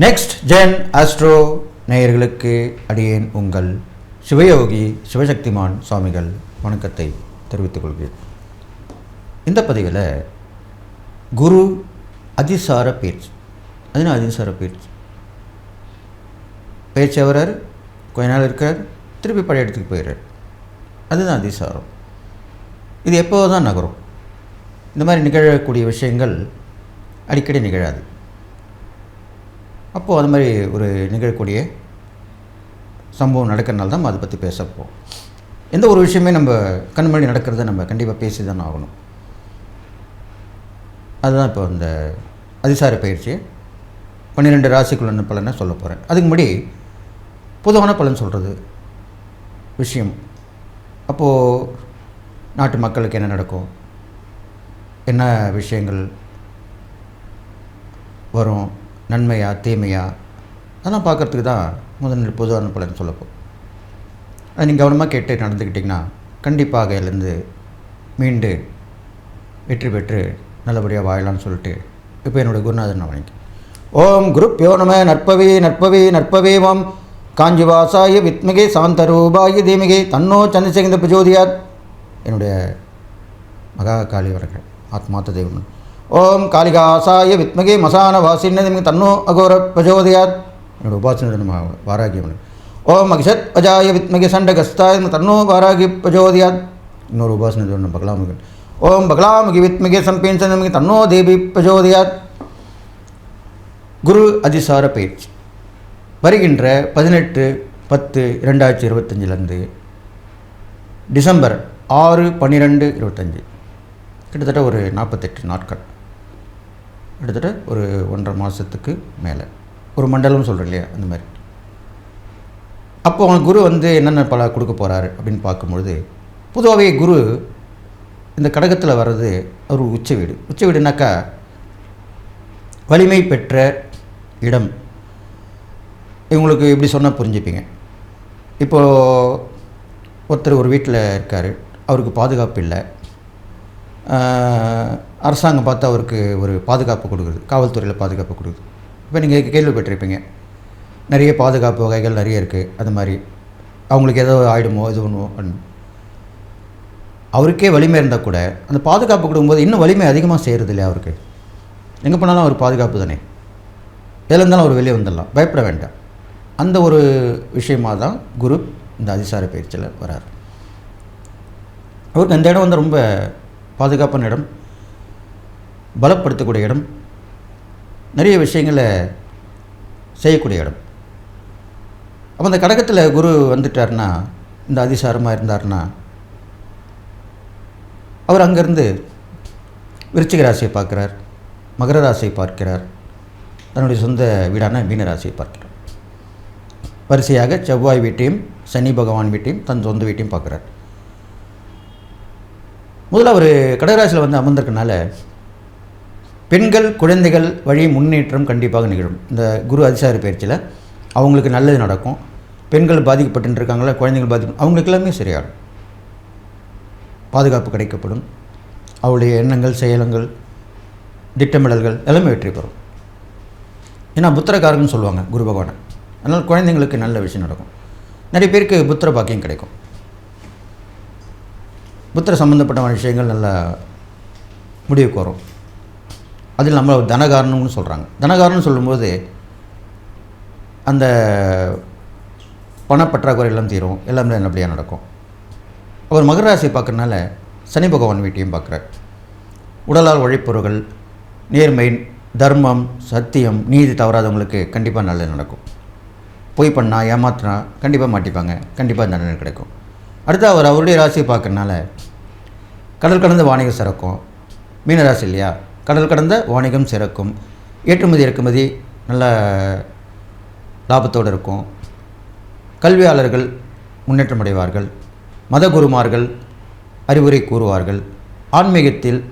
Next gen astro நேயர்களுக்கு அடியேன் உங்கள் சிவயோகி சிவசக்திமான் சுவாமிகள். வணக்கத்தை தெரிவித்துக் கொள்கிறேன். இந்த பதிவில் குரு அதிசார பேச்சு. அதுனா அதிசார பேச்சு. பேச்சவரர் கொஞ்ச நாள் இருக்கார் திருப்பி பழைய இடத்துக்கு போயிடுறார். அதுதான் அதிசாரம். இது எப்போது தான் நகரும். இந்த மாதிரி நிகழக்கூடிய விஷயங்கள் அடிக்கடி நிகழாது. அப்போது அது மாதிரி ஒரு நிகழக்கூடிய சம்பவம் நடக்கிறனால தான் அதை பற்றி பேசப்போம் எந்த ஒரு விஷயமே நம்ம கண் முன்னாடி நடக்கிறத நம்ம கண்டிப்பாக பேசி தானே ஆகணும். அதுதான் இப்போ இந்த அதிசார பயிற்சி. பன்னிரெண்டு ராசிக்குள்ள பலனை சொல்ல போகிறேன் அதுக்கு முன்னாடி பொதுவான பலன் சொல்கிறது விஷயம். அப்போது நாட்டு மக்களுக்கு என்ன நடக்கும்? என்ன விஷயங்கள் வரும்? நன்மையா தீமையா? அதெல்லாம் பார்க்குறதுக்கு தான் முதல் பொதுவான பலன் சொல்லப்போம் அதை நீங்கள் கவனமாக கேட்டு நடந்துக்கிட்டிங்கன்னா கண்டிப்பாக இதுலேருந்து மீண்டு வெற்றி பெற்று நல்லபடியாக வாழலாம்னு சொல்லிட்டு இப்போ என்னோடய குருநாதன் வணங்கி ஓம் குருப் யோனம நற்பவி நற்பவி நற்பவேமம் காஞ்சிவாசாய வித்மகே சாந்தரூபாய தீமிகை தன்னோ சந்திரசேகந்த பிரஜோதியார் என்னுடைய மகா காளி வரங்கள் ஆத்மாத்த தெய்வம். ஓம் காளிகாசாய வித்மகே மசான வாசின்னு தன்னோ அகோர பிரஜோதயாத். என்னோட உபாசனை நம்ம வாராகியம் ஓம் அகிஷத் அஜாய வித்மகே சண்டகஸ்தாய தன்னோ வாராகி பிரஜோதயாத். இன்னொரு உபாசனை நம்ம பகலாமுகன். ஓம் பகலாமுகி வித்மகே சம்பேன் நமக்கு தன்னோ தேவி பிரஜோதயாத். குரு அதிசார பயிற்சி. வருகின்ற பதினெட்டு பத்து இரண்டாயிரத்தி இருபத்தஞ்சிலேருந்து டிசம்பர் ஆறு பன்னிரெண்டு இருபத்தஞ்சி. கிட்டத்தட்ட ஒரு நாற்பத்தெட்டு நாட்கள். கிட்டத்தட்ட ஒரு ஒன்றரை மாதத்துக்கு மேலே. ஒரு மண்டலம் சொல்கிறேன் இல்லையா அந்த மாதிரி. அப்போ அவங்க குரு வந்து என்னென்ன பல கொடுக்க போகிறாரு அப்படின்னு பார்க்கும்பொழுது பொதுவாகவே குரு இந்த கடகத்தில் வர்றது ஒரு உச்ச வீடு. உச்ச வீடுனாக்கா வலிமை பெற்ற இடம். இவங்களுக்கு எப்படி சொன்னால் புரிஞ்சுப்பீங்க. இப்போது ஒருத்தர் ஒரு வீட்டில் இருக்கார். அவருக்கு பாதுகாப்பு இல்லை. அரசாங்கம் பார்த்து அவருக்கு ஒரு பாதுகாப்பு கொடுக்குது. காவல்துறையில் பாதுகாப்பு கொடுக்குது. இப்போ நீங்கள் கேள்விப்பட்டிருப்பீங்க. நிறைய பாதுகாப்பு வகைகள் நிறைய இருக்குது அது மாதிரி அவங்களுக்கு ஏதோ ஆகிடுமோ இது ஒன்று அவருக்கே வலிமை இருந்தால் கூட அந்த பாதுகாப்பு கொடுக்கும்போது இன்னும் வலிமை அதிகமாக செய்கிறது இல்லையா அவருக்கு? எங்கே போனாலும் அவர் பாதுகாப்பு தானே? எதில் இருந்தாலும் அவர் வெளியே வந்துடலாம். பயப்பட வேண்டாம். அந்த ஒரு விஷயமாக தான் குரு இந்த அதிசார பயிற்சியில் வரார். அவருக்கு அந்த இடம் வந்து ரொம்ப பாதுகாப்பான இடம் பலப்படுத்தக்கூடிய இடம் நிறைய விஷயங்களை செய்யக்கூடிய இடம். அப்போ அந்த கடகத்தில் குரு வந்துட்டார்னா இந்த அதிசாரமாக இருந்தார்னா அவர் அங்கேருந்து விருச்சிக ராசியை பார்க்குறார் மகர ராசியை பார்க்கிறார் தன்னுடைய சொந்த வீடான மீன ராசியை பார்க்கிறார். வரிசையாக செவ்வாய் வீட்டையும் சனி பகவான் வீட்டையும் தன் சொந்த வீட்டையும் பார்க்குறார். முதல்ல அவர் கடகராசியில் வந்து அமர்ந்திருக்கனால பெண்கள் குழந்தைகள் வழி முன்னேற்றம் கண்டிப்பாக நிகழும். இந்த குரு அதிசார பயிற்சியில் அவங்களுக்கு நல்லது நடக்கும். பெண்கள் பாதிக்கப்பட்டு இருக்காங்களா குழந்தைகள் பாதிப்பு அவங்களுக்கு எல்லாமே சரியாகும் பாதுகாப்பு கிடைக்கப்படும். அவருடைய எண்ணங்கள் செயலங்கள் திட்டமிடல்கள் எல்லாமே வெற்றி பெறும். ஏன்னா புத்திரக்காரங்கன்னு சொல்லுவாங்க குரு பகவானை. அதனால் குழந்தைங்களுக்கு நல்ல விஷயம் நடக்கும். நிறைய பேருக்கு புத்திர பாக்கியம் கிடைக்கும். புத்திர சம்மந்தப்பட்ட விஷயங்கள் நல்லா முடிவுக்கு வரும். அதில் நம்ம தனகாரணம்னு சொல்கிறாங்க தனகாரணம்னு சொல்லும்போது அந்த பணப்பற்றாக்குறை எல்லாம் தீரும். எல்லாமே நல்லபடியாக நடக்கும். அவர் மகர ராசியை பார்க்கறனால சனி பகவான் வீட்டையும் பார்க்குறார். உடலால் உழைப்பொருள்கள் நேர்மை தர்மம் சத்தியம் நீதி தவறாதவங்களுக்கு கண்டிப்பாக நல்லது நடக்கும். பொய் பண்ணால் ஏமாத்தினா கண்டிப்பாக மாட்டிப்பாங்க. கண்டிப்பாக தண்டனை கிடைக்கும். அடுத்து அவர் அவருடைய ராசியை பார்க்கறனால கடல் கடந்த வாணிகம் சிறக்கும். மீனராசி இல்லையா? கடல் கடந்த வாணிகம் சிறக்கும். ஏற்றுமதி இறக்குமதி நல்ல லாபத்தோடு இருக்கும். கல்வியாளர்கள் முன்னேற்றம் அடைவார்கள். மதகுருமார்கள் அறிவுரை கூறுவார்கள். ஆன்மீகத்தில்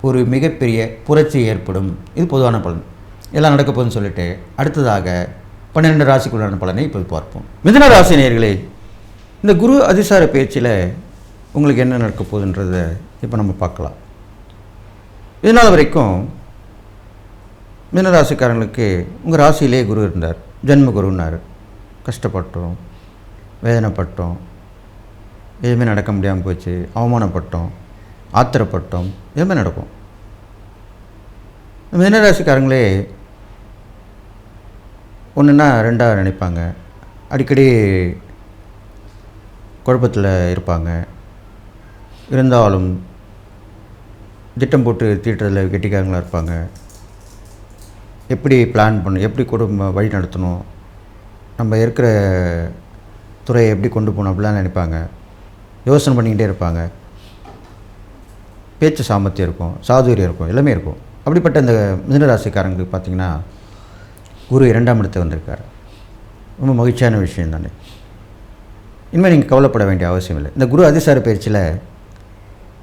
ஒரு மிகப்பெரிய புரட்சி ஏற்படும். இது பொதுவான பலன். எல்லாம் நடக்க போகுதுன்னு சொல்லிட்டு அடுத்ததாக பன்னிரெண்டு ராசிக்குள்ளான பலனை இப்போ பார்ப்போம். மிதன ராசி நேயர்களே இந்த குரு அதிசார பேச்சில் உங்களுக்கு என்ன நடக்க போகுதுன்றதை இப்போ நம்ம பார்க்கலாம். இதனால் வரைக்கும் மீனராசிக்காரங்களுக்கு உங்கள் ராசியிலே குரு இருந்தார். ஜென்ம குருன்னார் கஷ்டப்பட்டோம் வேதனைப்பட்டோம் எதுவுமே நடக்க முடியாமல் போச்சு அவமானப்பட்டோம் ஆத்திரப்பட்டோம் எதுவுமே நடக்கும். மீனராசிக்காரங்களே ஒன்றுன்னா ரெண்டாக நினைப்பாங்க. அடிக்கடி குழப்பத்தில் இருப்பாங்க. இருந்தாலும் திட்டம் போட்டு தீட்டுறதில் கெட்டிக்காரங்களாக இருப்பாங்க. எப்படி பிளான் பண்ணணும் எப்படி குடும்பம் வழி நடத்தணும் நம்ம இருக்கிற துறையை எப்படி கொண்டு போகணும் அப்படிலாம் நினைப்பாங்க. யோசனை பண்ணிக்கிட்டே இருப்பாங்க. பேச்சு சாமர்த்தியம் இருக்கும் சாதுரியம் இருக்கும் எல்லாமே இருக்கும். அப்படிப்பட்ட இந்த மிதனராசிக்காரங்களுக்கு பார்த்திங்கன்னா குரு இரண்டாம் இடத்தை வந்திருக்கார். ரொம்ப மகிழ்ச்சியான விஷயம் தானே இனிமேல் நீங்கள் கவலைப்பட வேண்டிய அவசியம் இல்லை. இந்த குரு அதிசார பயிற்சியில்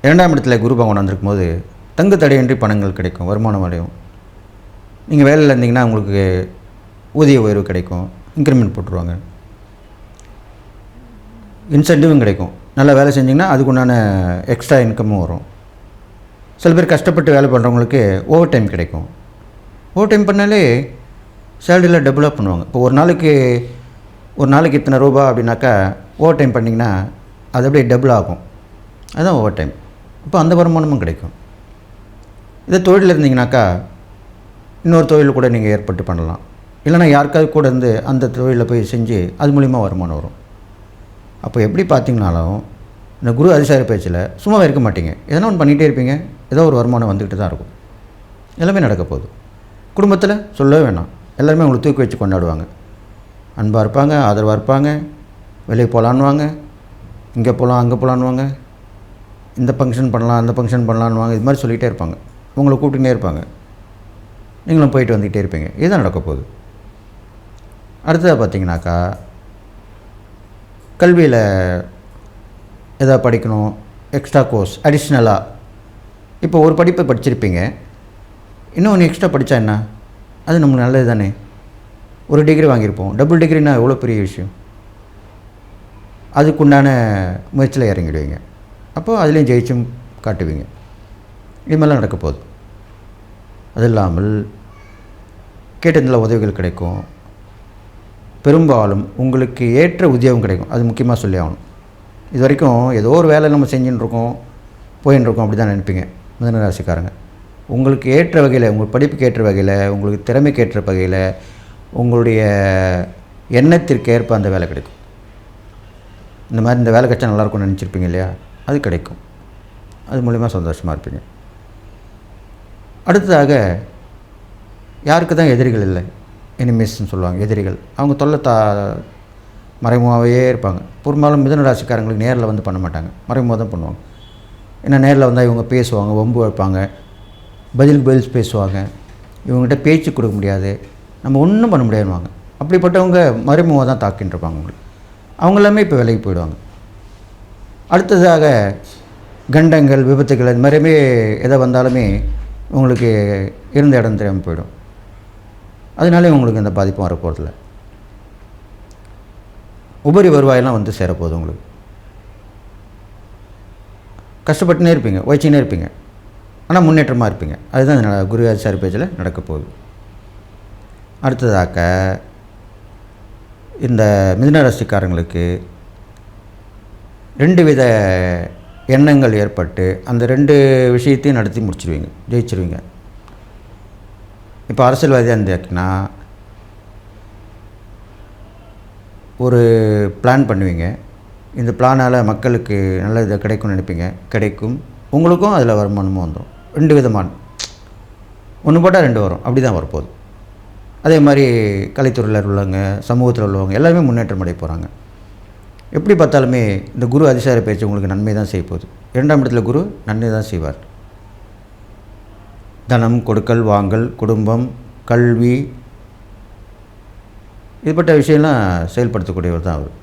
இரண்டாம் இடத்துல குரு பகவான் வந்திருக்கும் போது தங்கு தடையின்றி பணங்கள் கிடைக்கும் வருமானம் அடையும். நீங்கள் வேலையில் இருந்தீங்கன்னா உங்களுக்கு ஊதிய உயர்வு கிடைக்கும் இன்க்ரிமெண்ட் போட்டுருவாங்க. இன்சென்டிவும் கிடைக்கும். நல்லா வேலை செஞ்சிங்கன்னா அதுக்குண்டான எக்ஸ்ட்ரா இன்கமும் வரும். சில பேர் கஷ்டப்பட்டு வேலை பண்ணுறவங்களுக்கு ஓவர் டைம் கிடைக்கும். ஓவர் டைம் பண்ணாலே சேலரியில் டபுளாக பண்ணுவாங்க. இப்போ ஒரு நாளைக்கு ஒரு நாளைக்கு இத்தனை ரூபா அப்படின்னாக்கா ஓவர் டைம் பண்ணிங்கன்னா அது அப்படியே டபுள் ஆகும் அதுதான் ஓவர் டைம் இப்போ அந்த வருமானமும் கிடைக்கும். இதே தொழிலில் இருந்தீங்கனாக்கா இன்னொரு தொழில் கூட நீங்கள் ஏற்பட்டு பண்ணலாம். இல்லைனா யாருக்காவது கூட இருந்து அந்த தொழிலில் போய் செஞ்சு அது மூலிமா வருமானம் வரும். அப்போ எப்படி பார்த்தீங்கனாலும் இந்த குரு அதிசார பேச்சில் சும்மா இருக்க மாட்டீங்க. எதனா ஒன்று பண்ணிகிட்டே இருப்பீங்க. ஏதோ ஒரு வருமானம் வந்துக்கிட்டு தான் இருக்கும். எல்லாமே நடக்க போகுது. குடும்பத்தில் சொல்லவே வேணாம். எல்லாருமே உங்களை தூக்கி வச்சு கொண்டாடுவாங்க. அன்பாக இருப்பாங்க ஆதரவாக இருப்பாங்க. வெளியே போகலான்வாங்க இங்கே போகலாம் அங்கே போகலான்வாங்க இந்த ஃபங்க்ஷன் பண்ணலாம் அந்த ஃபங்க்ஷன் பண்ணலான்வாங்க இது மாதிரி சொல்லிகிட்டே இருப்பாங்க. உங்களை கூப்பிட்டுனே இருப்பாங்க. நீங்களும் போயிட்டு வந்துக்கிட்டே இருப்பீங்க. இதுதான் நடக்க போகுது. அடுத்ததாக பார்த்தீங்கன்னாக்கா கல்வியில் எதாவது படிக்கணும் எக்ஸ்ட்ரா கோர்ஸ் அடிஷ்னலாக இப்போ ஒரு படிப்பை படிச்சிருப்பீங்க. இன்னும் ஒன்று எக்ஸ்ட்ரா படித்தா என்ன? அது நமக்கு நல்லது தானே? ஒரு டிகிரி வாங்கியிருப்போம். டபுள் டிகிரினா எவ்வளோ பெரிய விஷயம்? அதுக்குண்டான முயற்சியில் இறங்கிடுவீங்க. அப்போ அதுலேயும் ஜெயிச்சும் காட்டுவீங்க. இது மாதிரிலாம் நடக்க போகுது. அது இல்லாமல் நல்ல உதவிகள் கிடைக்கும். பெரும்பாலும் உங்களுக்கு ஏற்ற உத்தியோகம் கிடைக்கும். அது முக்கியமாக சொல்லி ஆகணும். இது வரைக்கும் ஏதோ ஒரு வேலை நம்ம செஞ்சுன்னு இருக்கோம் போயின்னு இருக்கோம் அப்படி தான் நினைப்பீங்க மிதன ராசிக்காரங்க. உங்களுக்கு ஏற்ற வகையில் உங்கள் படிப்புக்கு ஏற்ற வகையில் உங்களுக்கு திறமைக்கு ஏற்ற வகையில் உங்களுடைய எண்ணத்திற்கு ஏற்ப அந்த வேலை கிடைக்கும். இந்த மாதிரி இந்த வேலை கட்சா நல்லாயிருக்கும்னு நினச்சிருப்பீங்க இல்லையா? அது கிடைக்கும். அது மூலிமா சந்தோஷமாக இருப்பீங்க. அடுத்ததாக யாருக்கு தான் எதிரிகள் இல்லை? எனிமீஸ்ன்னு சொல்லுவாங்க எதிரிகள். அவங்க தொல்லை தா மறைமுகமாகவே இருப்பாங்க. பெரும்பாலும் மிதன ராசிக்காரங்களுக்கு நேரில் வந்து பண்ண மாட்டாங்க. மறைமுகமாக தான் பண்ணுவாங்க. ஏன்னா நேரில் வந்தால் இவங்க பேசுவாங்க ஒம்பு வைப்பாங்க பதிலுக்கு பதில் பேசுவாங்க. இவங்ககிட்ட பேச்சு கொடுக்க முடியாது. நம்ம ஒன்றும் பண்ண முடியாதுவாங்க அப்படிப்பட்டவங்க மறைமுகமாக தான் தாக்கின்னு இருப்பாங்க உங்களுக்கு அவங்க எல்லாமே இப்போ விலைக்கு போயிடுவாங்க. அடுத்ததாக கண்டங்கள் விபத்துகள் இந்த மாதிரியுமே எதை வந்தாலுமே உங்களுக்கு இருந்த இடம் தெரியாமல் போயிடும். அதனாலே உங்களுக்கு எந்த பாதிப்பும் வரப்போகிறதில்ல உபரி வருவாயெல்லாம் வந்து சேரப்போகுது உங்களுக்கு. கஷ்டப்பட்டுனே இருப்பீங்க உழைச்சினே இருப்பீங்க. ஆனால் முன்னேற்றமாக இருப்பீங்க. அதுதான் இந்த ந- குரு ஆச்சாரி நடக்க போகுது. அடுத்ததாக்க இந்த மிதனராசிக்காரங்களுக்கு ரெண்டு வித எண்ணங்கள் ஏற்பட்டு அந்த ரெண்டு விஷயத்தையும் நடத்தி முடிச்சிருவீங்க ஜெயிச்சிருவீங்க. இப்போ அரசியல்வாதியாக இருந்தாச்சுன்னா ஒரு பிளான் பண்ணுவீங்க. இந்த பிளானால் மக்களுக்கு நல்ல இதை கிடைக்கும்னு நினைப்பீங்க. கிடைக்கும். உங்களுக்கும் அதில் வருமானமும் வந்துடும் ரெண்டு விதமான. ஒன்று போட்டால் ரெண்டு வரும். அப்படி தான் வரப்போகுது. அதே மாதிரி கலைத்துறையில் உள்ளவங்க சமூகத்தில் உள்ளவங்க எல்லாருமே முன்னேற்றம் அடைய போகிறாங்க எப்படி பார்த்தாலுமே இந்த குரு அதிசார பயிற்சி உங்களுக்கு நன்மை தான் செய்ய போகுது. இரண்டாம் இடத்துல குரு நன்மை தான் செய்வார். தனம் கொடுக்கல் வாங்கல் குடும்பம் கல்வி இதுபட்ட விஷயம்லாம் செயல்படுத்தக்கூடியவர் தான் அவர்.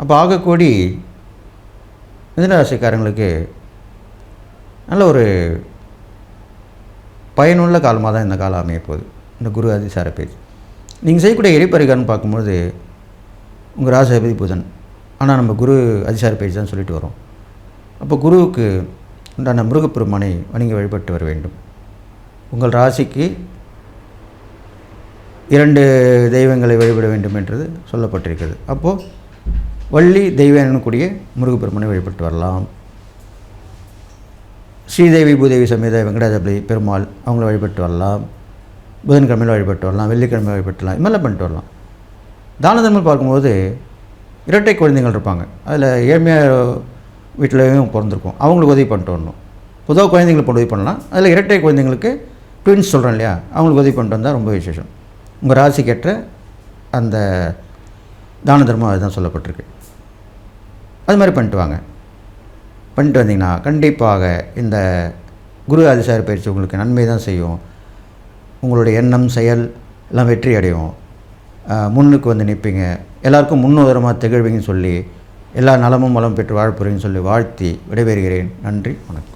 அப்போ ஆகக்கூடி மிதனராசிக்காரங்களுக்கு நல்ல ஒரு பயனுள்ள காலமாக தான் இந்த காலம் அமைய போகுது. இந்த குரு அதிசார பேச்சு. நீங்கள் செய்யக்கூடிய எரிப்பரிகாரம்னு பார்க்கும்போது உங்கள் ராசாதிபதி புதன். ஆனால் நம்ம குரு அதிசார பயிற்சி தான் சொல்லிட்டு வரோம். அப்போ குருவுக்கு உண்டான முருகப்பெருமானை வணங்கி வழிபட்டு வர வேண்டும். உங்கள் ராசிக்கு இரண்டு தெய்வங்களை வழிபட வேண்டும் என்றது சொல்லப்பட்டிருக்கிறது. அப்போது வள்ளி தெய்வம் கூடிய முருகப்பெருமனை வழிபட்டு வரலாம். ஸ்ரீதேவி பூதேவி சமேத வெங்கடாஜபதி பெருமாள் அவங்கள வழிபட்டு வரலாம். புதன்கிழமையில் வழிபட்டு வரலாம். வெள்ளிக்கிழமை வழிபட்டுலாம் வரலாம். பண்ணிட்டு வரலாம். தான தர்மம் பார்க்கும்போது இரட்டை குழந்தைகள் இருப்பாங்க. அதில் ஏழ்மையாக வீட்டிலையும் பிறந்திருக்கும். அவங்களுக்கு உதவி பண்ணிட்டு வரணும். பொதுவாக குழந்தைங்களுக்கு உதவி பண்ணலாம். அதில் இரட்டை குழந்தைங்களுக்கு ட்வின்ஸ் சொல்கிறேன் இல்லையா? அவங்களுக்கு உதவி பண்ணிட்டு வந்தால் ரொம்ப விசேஷம். உங்கள் ராசிக்கேற்ற அந்த தான தர்மம் அதுதான் சொல்லப்பட்டிருக்கு. அது மாதிரி பண்ணிட்டு வாங்க. பண்ணிட்டு வந்தீங்கன்னா கண்டிப்பாக இந்த குரு அதிசார பயிற்சி உங்களுக்கு நன்மை தான் செய்யும். உங்களுடைய எண்ணம் செயல் எல்லாம் வெற்றி அடையும். முன்னுக்கு வந்து நிற்பீங்க. எல்லாருக்கும் முன்னுதரமாக திகழ்வீங்கன்னு சொல்லி எல்லா நலமும் வளம் பெற்று வாழப்போறீங்கன்னு சொல்லி வாழ்த்தி விடைபெறுகிறேன். நன்றி வணக்கம்.